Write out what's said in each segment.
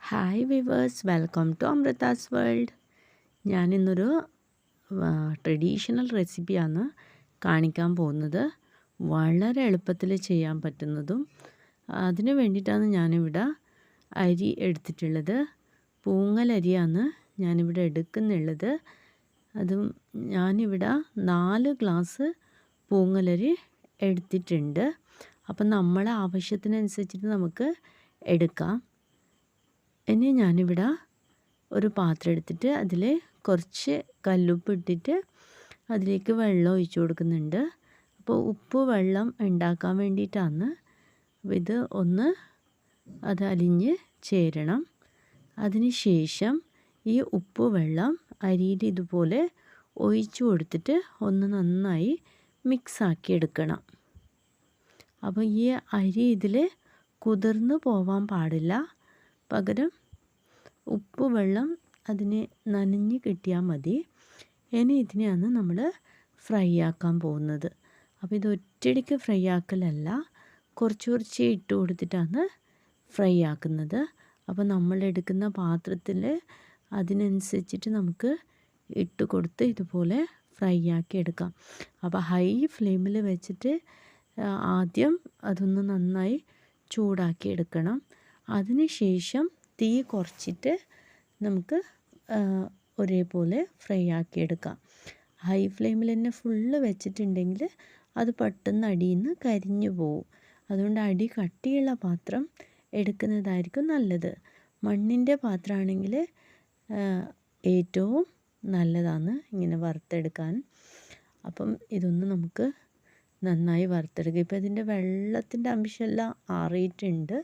Hi viewers welcome to Amrita's world ഞാനിന്നൊരു traditional റെസിപ്പിയാണ് കാണിക്കാൻ പോകുന്നത്. വളരെ എളുപ്പത്തിൽ ചെയ്യാൻ പറ്റുന്നതും അതിന് വേണ്ടിയിട്ടാണ് ഞാനിവിടെ അരി എടുത്തിട്ടുള്ളത്. പൂങ്ങലരിയാണ് ഞാനിവിടെ എടുക്കുന്നുള്ളത്. അതും ഞാനിവിടെ നാല് ഗ്ലാസ് പൂങ്ങലരി എടുത്തിട്ടുണ്ട്. അപ്പം നമ്മളെ ആവശ്യത്തിനനുസരിച്ചിട്ട് നമുക്ക് എടുക്കാം. ഇനി ഞാനിവിടെ ഒരു പാത്രം എടുത്തിട്ട് അതിൽ കുറച്ച് കല്ലുപ്പ് ഇട്ടിട്ട് അതിലേക്ക് വെള്ളം ഒഴിച്ചു കൊടുക്കുന്നുണ്ട്. അപ്പോൾ ഉപ്പ് വെള്ളം ഉണ്ടാക്കാൻ വേണ്ടിയിട്ടാണ്. അപ്പോൾ ഇത് ഒന്ന് അത് അലിഞ്ഞ് ചേരണം. അതിന് ശേഷം ഈ ഉപ്പ് വെള്ളം അരിയിൽ ഇതുപോലെ ഒഴിച്ചു കൊടുത്തിട്ട് ഒന്ന് നന്നായി മിക്സാക്കി എടുക്കണം. അപ്പോൾ ഈ അരി ഇതിൽ കുതിർന്ന് പോവാൻ പാടില്ല. പകരം ഉപ്പ് വെള്ളം അതിന് നനഞ്ഞ് കിട്ടിയാൽ മതി. ഇനി ഇതിനെയാണ് നമ്മൾ ഫ്രൈ ആക്കാൻ പോകുന്നത്. അപ്പോൾ ഇത് ഒറ്റയടിക്ക് ഫ്രൈ ആക്കലല്ല കുറച്ച് കുറച്ച് ഇട്ട് കൊടുത്തിട്ടാണ് ഫ്രൈ ആക്കുന്നത്. അപ്പോൾ നമ്മൾ എടുക്കുന്ന പാത്രത്തിൽ അതിനനുസരിച്ചിട്ട് നമുക്ക് ഇട്ട് കൊടുത്ത് ഇതുപോലെ ഫ്രൈ ആക്കി എടുക്കാം. അപ്പോൾ ഹൈ ഫ്ലെയിമിൽ വെച്ചിട്ട് ആദ്യം അതൊന്ന് നന്നായി ചൂടാക്കി എടുക്കണം അതിനുശേഷം തീ കുറച്ചിട്ട് നമുക്ക് ഒരേപോലെ ഫ്രൈ ആക്കി എടുക്കാം ഹൈ ഫ്ലെയിമിൽ തന്നെ ഫുള്ള് വെച്ചിട്ടുണ്ടെങ്കിൽ അത് പെട്ടെന്ന് അടിയിൽ നിന്ന് കരിഞ്ഞു പോവും. അതുകൊണ്ട് അടി കട്ടിയുള്ള പാത്രം എടുക്കുന്നതായിരിക്കും നല്ലത്. മണ്ണിന്റെ പാത്രമാണെങ്കിൽ ഏറ്റവും നല്ലതാണ് ഇങ്ങനെ വറുത്തെടുക്കാൻ. അപ്പം ഇതൊന്ന് നമുക്ക് നന്നായി വറുത്തെടുക്കുക. ഇപ്പോൾ ഇതിന്റെ വെള്ളത്തിന്റെ അംശമെല്ലാം ആറിയിട്ടുണ്ട്.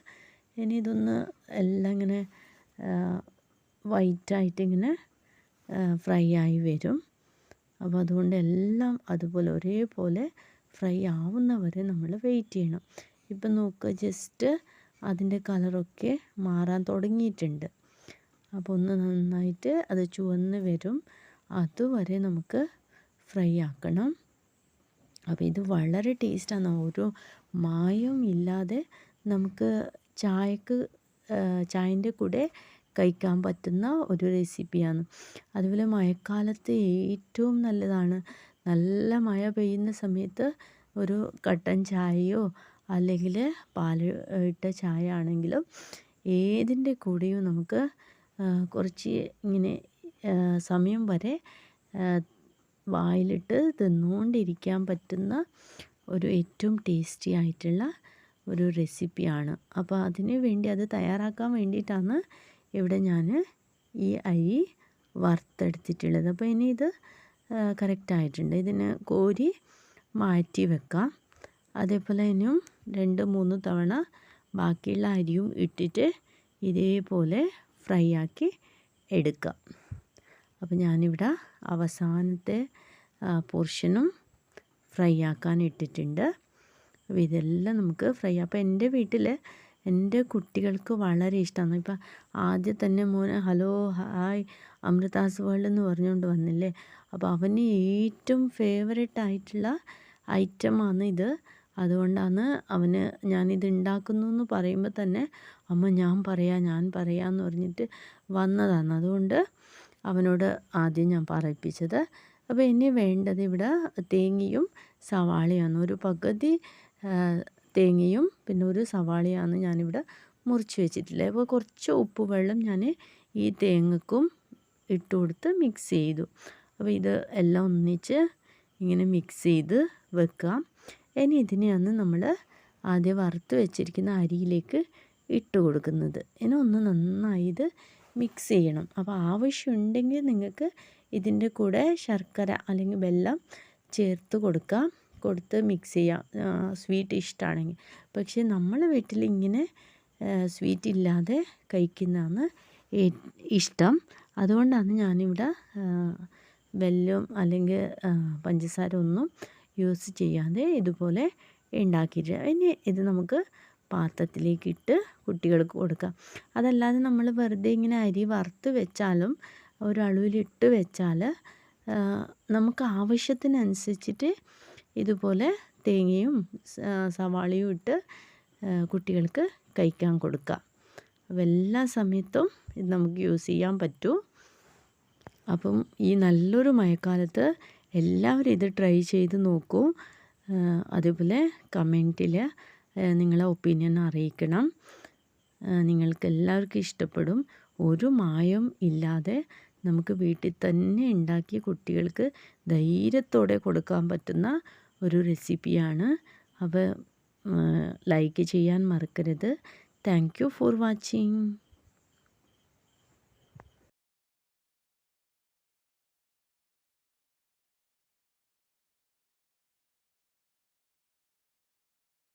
ഇനി ഇതൊന്ന് എല്ലാം ഇങ്ങനെ വൈറ്റായിട്ടിങ്ങനെ ഫ്രൈ ആയി വരും. അപ്പോൾ അതുകൊണ്ട് എല്ലാം അതുപോലെ ഒരേപോലെ ഫ്രൈ ആവുന്നവരെ നമ്മൾ വെയിറ്റ് ചെയ്യണം. ഇപ്പം നോക്കുക ജസ്റ്റ് അതിന്റെ കളറൊക്കെ മാറാൻ തുടങ്ങിയിട്ടുണ്ട്. അപ്പോൾ ഒന്ന് നന്നായിട്ട് അത് ചുവന്ന് വരും. അതുവരെ നമുക്ക് ഫ്രൈ ആക്കണം. അപ്പോൾ ഇത് വളരെ ടേസ്റ്റാണ് ഒരു മായം ഇല്ലാതെ നമുക്ക് ചായക്ക് ചായന്റെ കൂടെ കഴിക്കാൻ പറ്റുന്ന ഒരു റെസിപ്പിയാണ് അതുപോലെ മഴക്കാലത്ത് ഏറ്റവും നല്ലതാണ്. നല്ല മഴ പെയ്യുന്ന സമയത്ത് ഒരു കട്ടൻ ചായയോ അല്ലെങ്കിൽ പാൽ ഇട്ട ചായ ആണെങ്കിലും ഏതിന്റെ കൂടെയും നമുക്ക് കുറച്ച് ഇങ്ങനെ സമയം വരെ വായിലിട്ട് തിന്നുകൊണ്ടിരിക്കാൻ പറ്റുന്ന ഒരു ഏറ്റവും ടേസ്റ്റി ആയിട്ടുള്ള ഒരു റെസിപ്പിയാണ്. അപ്പോൾ അതിന് വേണ്ടി അത് തയ്യാറാക്കാൻ വേണ്ടിയിട്ടാണ് ഇവിടെ ഞാൻ ഈ അരി വറുത്തെടുത്തിട്ടുള്ളത്. അപ്പോൾ ഇനി ഇത് കറക്റ്റായിട്ടുണ്ട് ഇതിന് കോരി മാറ്റി വെക്കാം. അതേപോലെ ഇനിയും രണ്ട് മൂന്ന് തവണ ബാക്കിയുള്ള അരിയും ഇട്ടിട്ട് ഇതേപോലെ ഫ്രൈ ആക്കി എടുക്കാം. അപ്പോൾ ഞാനിവിടെ അവസാനത്തെ പോർഷനും ഫ്രൈ ആക്കാൻ ഇട്ടിട്ടുണ്ട്. ഇതെല്ലാം നമുക്ക് ഫ്രൈ അപ്പോൾ എന്റെ വീട്ടിൽ എന്റെ കുട്ടികൾക്ക് വളരെ ഇഷ്ടമാണ് ഇപ്പം ആദ്യം തന്നെ മോനെ ഹലോ ഹായ് അമൃതാസ് വേൾഡ് എന്ന് പറഞ്ഞുകൊണ്ട് വന്നില്ലേ? അപ്പോൾ അവന് ഏറ്റവും ഫേവറേറ്റ് ആയിട്ടുള്ള ഐറ്റമാണ് ഇത്. അതുകൊണ്ടാണ് അവന് ഞാനിത് ഉണ്ടാക്കുന്നു എന്ന് പറയുമ്പോൾ തന്നെ അമ്മ ഞാൻ പറയാം ഞാൻ പറയാമെന്ന് പറഞ്ഞിട്ട് വന്നതാണ്. അതുകൊണ്ട് അവനോട് ആദ്യം ഞാൻ പറയിപ്പിച്ചത്. അപ്പോൾ ഇനി വേണ്ടത് ഇവിടെ തേങ്ങയും സവാളയാണ്. ഒരു പകുതി തേങ്ങയും പിന്നെ ഒരു സവാളയാണ് ഞാനിവിടെ മുറിച്ച് വെച്ചിട്ടില്ല അപ്പോൾ കുറച്ച് ഉപ്പ് വെള്ളം ഞാൻ ഈ തേങ്ങക്കും ഇട്ട് കൊടുത്ത് മിക്സ് ചെയ്തു. അപ്പോൾ ഇത് എല്ലാം ഒന്നിച്ച് ഇങ്ങനെ മിക്സ് ചെയ്ത് വെക്കാം. ഇനി ഇതിനെയാണ് നമ്മൾ ആദ്യം വറുത്ത് വെച്ചിരിക്കുന്ന അരിയിലേക്ക് ഇട്ട് കൊടുക്കുന്നത്. ഇനി ഒന്ന് നന്നായി ഇത് മിക്സ് ചെയ്യണം. അപ്പോൾ ആവശ്യമുണ്ടെങ്കിൽ നിങ്ങൾക്ക് ഇതിന്റെ കൂടെ ശർക്കര അല്ലെങ്കിൽ വെള്ളം ചേർത്ത് കൊടുക്കാം. കൊടുത്ത് മിക്സ് ചെയ്യാം. സ്വീറ്റ് ഇഷ്ടമാണെങ്കിൽ പക്ഷേ നമ്മൾ വീട്ടിൽ ഇങ്ങനെ സ്വീറ്റ് ഇല്ലാതെ കഴിക്കുന്നതാണ് ഇഷ്ടം. അതുകൊണ്ടാണ് ഞാനിവിടെ വെല്ലം അല്ലെങ്കിൽ പഞ്ചസാര ഒന്നും യൂസ് ചെയ്യാതെ ഇതുപോലെ ഉണ്ടാക്കിയിട്ട്. ഇനി ഇത് നമുക്ക് പാത്രത്തിലേക്ക് ഇട്ട് കുട്ടികൾക്ക് കൊടുക്കാം. അതല്ലാതെ നമ്മൾ വെറുതെ ഇങ്ങനെ അരി വറുത്ത് വെച്ചാലും ഒരളവിലിട്ട് വെച്ചാൽ നമുക്ക് ആവശ്യത്തിനനുസരിച്ചിട്ട് ഇതുപോലെ തേങ്ങയും സവാളയും ഇട്ട് കുട്ടികൾക്ക് കഴിക്കാൻ കൊടുക്കുക അപ്പോൾ എല്ലാ സമയത്തും ഇത് നമുക്ക് യൂസ് ചെയ്യാൻ പറ്റും. അപ്പം ഈ നല്ലൊരു മഴക്കാലത്ത് എല്ലാവരും ഇത് ട്രൈ ചെയ്ത് നോക്കൂ. അതുപോലെ കമന്റിൽ നിങ്ങളെ ഒപ്പീനിയൻ അറിയിക്കണം. നിങ്ങൾക്ക് എല്ലാവർക്കും ഇഷ്ടപ്പെടും. ഒരു മായം ഇല്ലാതെ നമുക്ക് വീട്ടിൽ തന്നെ ഉണ്ടാക്കി കുട്ടികൾക്ക് ധൈര്യത്തോടെ കൊടുക്കാൻ പറ്റുന്ന ഒരു റെസിപ്പിയാണ് അവ ലൈക്ക് ചെയ്യാൻ മറക്കരുത്. Thank you for watching